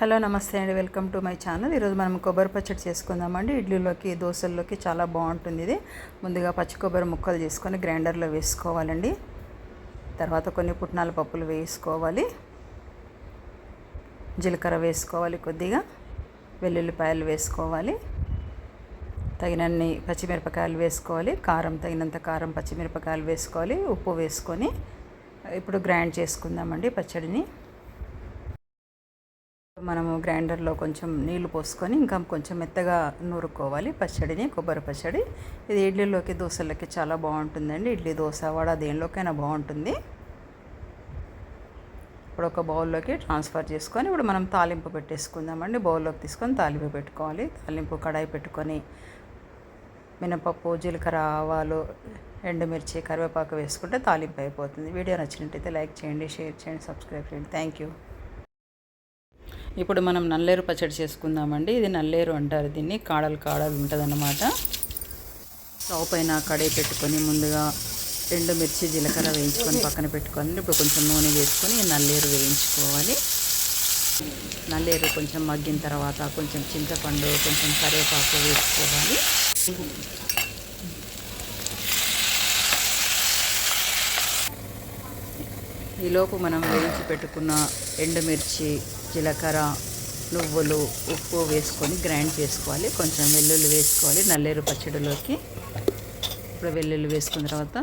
Hello నమస్తే అండి welcome to my channel. ఈరోజు మనం కొబ్బరి పచ్చడి చేసుకుందామండి. ఇడ్లీలోకి దోశల్లోకి చాలా బాగుంటుంది ఇది. ముందుగా పచ్చి కొబ్బరి ముక్కలు చేసుకొని గ్రైండర్లో వేసుకోవాలండి. తర్వాత కొన్ని పుట్నాల పప్పులు వేసుకోవాలి. జీలకర్ర వేసుకోవాలి కొద్దిగా. వెల్లుల్లిపాయలు వేసుకోవాలి. తగినన్ని పచ్చిమిరపకాయలు వేసుకోవాలి. కారం తగినంత కారం పచ్చిమిరపకాయలు వేసుకోవాలి. ఉప్పు వేసుకొని ఇప్పుడు గ్రైండ్ చేసుకుందామండి పచ్చడిని. మనము గ్రైండర్లో కొంచెం నీళ్ళు పోసుకొని ఇంకా కొంచెం మెత్తగా నూరుకోవాలి. పచ్చడిని కొబ్బరి పచ్చడి. ఇది ఇడ్లీలోకి దోశలకి చాలా బాగుంటుందండి. ఇడ్లీ దోశ వడ దేనిలోకైనా బాగుంటుంది. ఇప్పుడు ఒక బౌల్లోకి ట్రాన్స్ఫర్ చేసుకొని ఇప్పుడు మనం తాలింపు పెట్టేసుకుందామండి. బౌల్లోకి తీసుకొని తాలింపు పెట్టుకోవాలి. తాలింపు కడాయి పెట్టుకొని మినపప్పు జీలకర్ర ఆవాలు ఎండుమిర్చి కరివేపాకు వేసుకుంటే తాలింపు అయిపోతుంది. వీడియో నచ్చినట్టయితే లైక్ చేయండి షేర్ చేయండి సబ్స్క్రైబ్ చేయండి. Thank you. ఇప్పుడు మనం నల్లేరు పచ్చడి చేసుకుందామండి. ఇది నల్లేరు అంటారు దీన్ని. కాడలు కాడలు ఉంటుందన్నమాట. స్టవ్ పైన కడాయి పెట్టుకొని ముందుగా రెండు మిర్చి జీలకర్ర వేయించుకొని పక్కన పెట్టుకొని ఇప్పుడు కొంచెం నూనె వేసుకొని నల్లేరు వేయించుకోవాలి. నల్లేరు కొంచెం మగ్గిన తర్వాత కొంచెం చింతపండు కొంచెం కరివేపాకు వేసుకోవాలి. ఈలోపు మనం వేయించి పెట్టుకున్న ఎండుమిర్చి జీలకర్ర నువ్వులు ఉప్పు వేసుకొని గ్రైండ్ చేసుకోవాలి. కొంచెం వెల్లుల్లి వేసుకోవాలి. నల్లేరు పచ్చడిలోకి ఇప్పుడు వెల్లుల్లి వేసుకున్న తర్వాత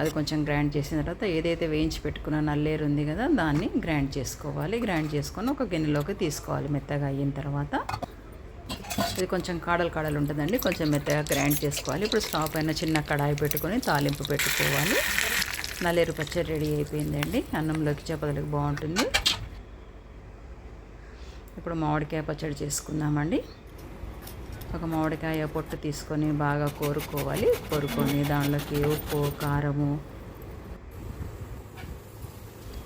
అది కొంచెం గ్రైండ్ చేసిన తర్వాత ఏదైతే వేయించి పెట్టుకున్న నల్లేరు ఉంది కదా దాన్ని గ్రైండ్ చేసుకోవాలి. గ్రైండ్ చేసుకొని ఒక గిన్నెలోకి తీసుకోవాలి మెత్తగా అయిన తర్వాత. ఇది కొంచెం కాడలు కాడలు ఉంటుందండి. కొంచెం మెత్తగా గ్రైండ్ చేసుకోవాలి. ఇప్పుడు స్టవ్ పైన చిన్న కడాయి పెట్టుకొని తాలింపు పెట్టుకోవాలి. నల్లేరు పచ్చడి రెడీ అయిపోయిందండి. అన్నంలోకి చపాతీలకు బాగుంటుంది. ఇప్పుడు మామిడికాయ పచ్చడి చేసుకుందామండి. ఒక మామిడికాయ పొట్టు తీసుకొని బాగా కోరుకోవాలి. కోరుకొని దానిలోకి ఉప్పు కారము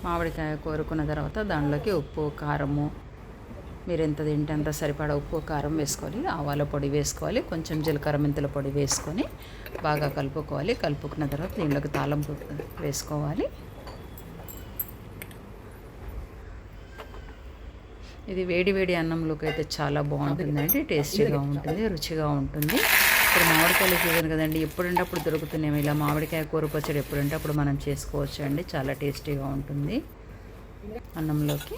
మామిడికాయ కోరుకున్న తర్వాత దానిలోకి ఉప్పు కారము మీరు ఎంత తింటే అంత సరిపడా ఉప్పు కారం వేసుకోవాలి ఆవాల పొడి వేసుకోవాలి. కొంచెం జీలకర్ర మెంతుల పొడి వేసుకొని బాగా కలుపుకోవాలి. కలుపుకున్న తర్వాత దీనిలోకి తాళం వేసుకోవాలి. ఇది వేడి వేడి అన్నంలోకి అయితే చాలా బాగుంటుందండి టేస్టీగా ఉంటుంది రుచిగా ఉంటుంది. ఇప్పుడు మామిడికాయలు సీజన్ కదండి ఎప్పుడంటే అప్పుడు దొరుకుతున్నాయి? ఇలా మామిడికాయ కూర పచ్చడి ఎప్పుడంటే అప్పుడు మనం చేసుకోవచ్చు అండి. చాలా టేస్టీగా ఉంటుంది అన్నంలోకి.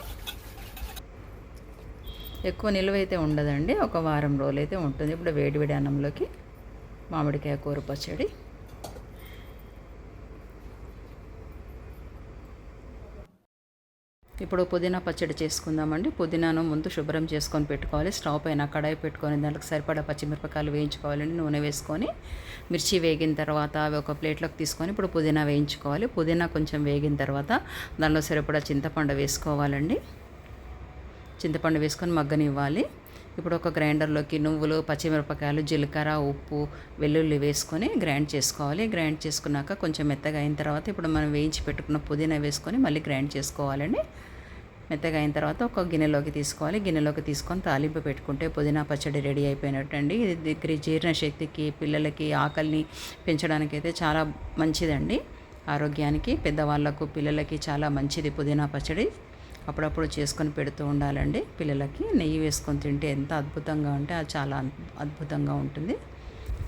ఎక్కువ నిలువ అయితే ఉండదండి. ఒక వారం రోజులు అయితే ఉంటుంది. ఇప్పుడు వేడి వేడి అన్నంలోకి మామిడికాయ కూర పచ్చడి ఇప్పుడు పుదీనా పచ్చడి చేసుకుందామండి. పుదీనాను ముందు శుభ్రం చేసుకొని పెట్టుకోవాలి. స్టవ్ పైన కడాయి పెట్టుకొని దానికి సరిపడా పచ్చిమిరపకాయలు వేయించుకోవాలండి. నూనె వేసుకొని మిర్చి వేగిన తర్వాత అవి ఒక ప్లేట్లోకి తీసుకొని ఇప్పుడు పుదీనా వేయించుకోవాలి. పుదీనా కొంచెం వేగిన తర్వాత దానిలో సరిపడా చింతపండు వేసుకోవాలండి. చింతపండు వేసుకొని మగ్గనివ్వాలి. ఇప్పుడు ఒక గ్రైండర్లోకి నువ్వులు పచ్చిమిరపకాయలు జీలకర్ర ఉప్పు వెల్లుల్లి వేసుకొని గ్రైండ్ చేసుకోవాలి. గ్రైండ్ చేసుకున్నాక కొంచెం మెత్తగా అయిన తర్వాత ఇప్పుడు మనం వేయించి పెట్టుకున్న పుదీనా వేసుకొని మళ్ళీ గ్రైండ్ చేసుకోవాలండి. మెత్తగా అయిన తర్వాత ఒక గిన్నెలోకి తీసుకోవాలి. గిన్నెలోకి తీసుకొని తాలింపు పెట్టుకుంటే పుదీనా పచ్చడి రెడీ అయిపోయినట్టు అండి ఇది దగ్గర జీర్ణశక్తికి పిల్లలకి ఆకలిని పెంచడానికి అయితే చాలా మంచిదండి. ఆరోగ్యానికి పెద్దవాళ్ళకు పిల్లలకి చాలా మంచిది పుదీనా పచ్చడి. అప్పుడప్పుడు చేసుకొని పెడుతూ ఉండాలండి. పిల్లలకి నెయ్యి వేసుకొని తింటే ఎంత అద్భుతంగా ఉంటే అది చాలా అద్భుతంగా ఉంటుంది.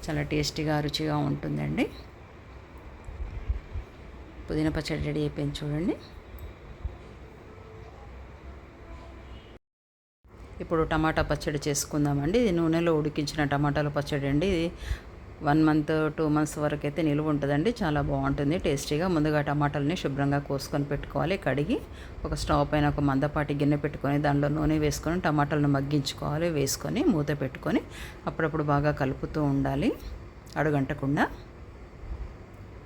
చాలా టేస్టీగా రుచిగా ఉంటుందండి. పుదీనా పచ్చడి రెడీ అయిపోయింది చూడండి. ఇప్పుడు టమాటా పచ్చడి చేసుకుందామండి. ఇది నూనెలో ఉడికించిన టమాటాల పచ్చడి అండి. ఇది వన్ మంత్ టూ మంత్స్ వరకు అయితే నిలువ ఉంటుందండి. చాలా బాగుంటుంది టేస్టీగా. ముందుగా టమాటాలని శుభ్రంగా కోసుకొని పెట్టుకోవాలి. కడిగి ఒక స్టవ్ పైన ఒక మందపాటి గిన్నె పెట్టుకొని దానిలో నూనె వేసుకొని టమాటాలను మగ్గించుకోవాలి. వేసుకొని మూత పెట్టుకొని అప్పుడప్పుడు బాగా కలుపుతూ ఉండాలి. అడుగంటకుండా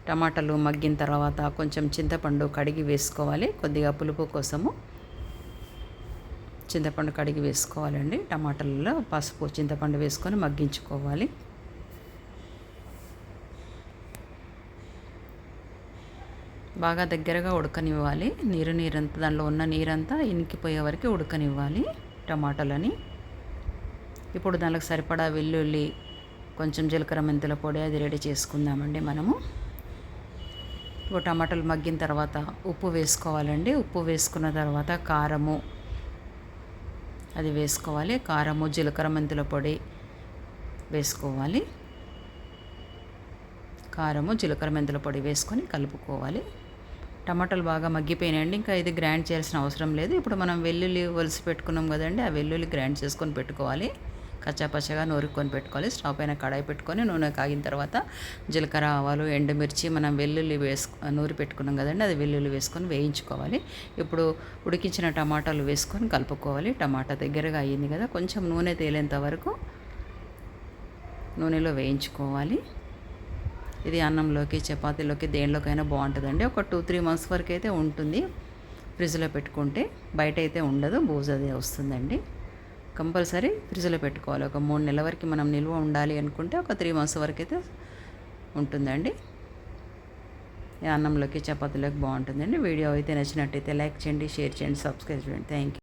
టమాటాలు మగ్గిన తర్వాత కొంచెం చింతపండు కడిగి వేసుకోవాలి. కొద్దిగా పులుపు కోసము చింతపండు కడిగి వేసుకోవాలండి. టమాటాలలో పసుపు చింతపండు వేసుకొని మగ్గించుకోవాలి. బాగా దగ్గరగా ఉడకనివ్వాలి. నీరు నీరంతా దానిలో ఉన్న నీరంతా ఇనికిపోయే వరకు ఉడకనివ్వాలి టమాటాలని. ఇప్పుడు దానికి సరిపడా వెల్లుల్లి కొంచెం జీలకర్ర మెంతుల పొడి అది రెడీ చేసుకుందామండి మనము. ఇప్పుడు టమాటాలు మగ్గిన తర్వాత ఉప్పు వేసుకోవాలండి. ఉప్పు వేసుకున్న తర్వాత కారము అది వేసుకోవాలి. కారము జీలకర్ర మెంతుల పొడి వేసుకోవాలి. కారము జీలకర్ర మెంతుల పొడి వేసుకొని కలుపుకోవాలి. టమాటాలు బాగా మగ్గిపోయినాయండి. ఇంకా ఇది గ్రైండ్ చేయాల్సిన అవసరం లేదు. ఇప్పుడు మనం వెల్లుల్లి ఒలిసి పెట్టుకున్నాం కదండి ఆ వెల్లుల్లి గ్రైండ్ చేసుకొని పెట్టుకోవాలి. కచ్చాపచ్చగా నూరుకొని పెట్టుకోవాలి. స్టవ్ పైన కడాయి పెట్టుకొని నూనె కాగిన తర్వాత జీలకర్ర ఆవాలు ఎండుమిర్చి మనం వెల్లుల్లి వేసుకు నూరి పెట్టుకున్నాం కదండి అది వెల్లుల్లి వేసుకొని వేయించుకోవాలి. ఇప్పుడు ఉడికించిన టమాటాలు వేసుకొని కలుపుకోవాలి. టమాటా దగ్గరగా అయ్యింది కదా కొంచెం నూనె తేలేంత వరకు నూనెలో వేయించుకోవాలి. ఇది అన్నంలోకి చపాతీలోకి దేనిలోకైనా బాగుంటుందండి. ఒక టూ త్రీ మంత్స్ వరకు అయితే ఉంటుంది. ఫ్రిడ్జ్లో పెట్టుకుంటే బయట అయితే ఉండదు బూజు అది వస్తుందండి. కంపల్సరీ ఫ్రిడ్జ్లో పెట్టుకోవాలి. ఒక మూడు నెలల వరకు మనం నిల్వ ఉండాలి అనుకుంటే ఒక త్రీ మంత్స్ వరకు అయితే ఉంటుందండి. అన్నంలోకి చపాతీలోకి బాగుంటుందండి. వీడియో అయితే నచ్చినట్టయితే లైక్ చేయండి షేర్ చేయండి సబ్స్క్రైబ్ చేయండి. Thank you